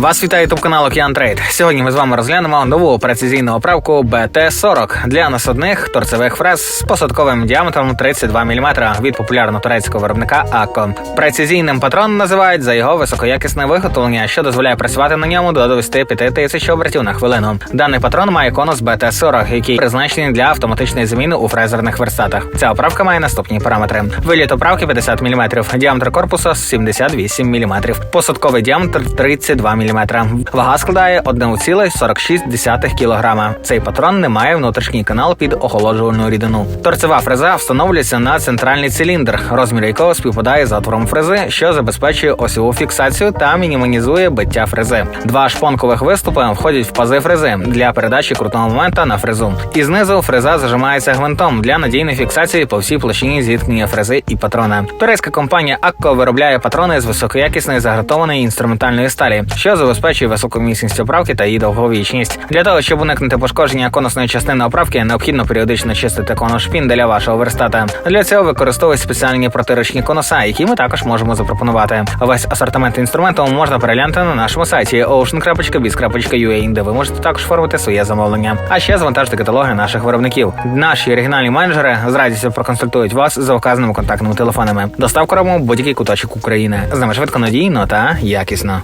Вас вітає ютуб канал Океан Трейд. Сьогодні ми з вами розглянемо нову прецизійну оправку BT-40 для насадних торцевих фрез з посадковим діаметром 32 мм від популярного турецького виробника Акко. Прецизійним патрон називають за його високоякісне виготовлення, що дозволяє працювати на ньому до 25 тисяч обертів на хвилину. Даний патрон має конус BT-40, який призначений для автоматичної заміни у фрезерних верстатах. Ця оправка має наступні параметри: виліт оправки 50 мм, діаметр корпуса 78 мм, посадковий діаметр 32 мм. Вага складає 1,46 кг. Цей патрон не має внутрішній канал під охолоджувальну рідину. Торцева фреза встановлюється на центральний циліндр, розмір якого співпадає з отвором фрези, що забезпечує осьову фіксацію та мінімізує биття фрези. Два шпонкових виступи входять в пази фрези для передачі крутного момента на фрезу. І знизу фреза зажимається гвинтом для надійної фіксації по всій площині зіткнення фрези і патрона. Турецька компанія Акко виробляє патрони з високоякісної загратованої інструментальної сталі, що забезпечує високу міцність оправки та її довговічність. Для того щоб уникнути пошкодження конусної частини оправки, необхідно періодично чистити конус шпінделя вашого верстата. Для цього використовують спеціальні протиручні конуса, які ми також можемо запропонувати. Весь асортимент інструменту можна переглянути на нашому сайті ocean.biz.ua, де ви можете також оформити своє замовлення. А ще завантажити каталоги наших виробників. Наші оригінальні менеджери з радістю проконсультують вас за вказаними контактними телефонами. Доставку робимо будь-який куточок України. З нами швидко надійно та якісно.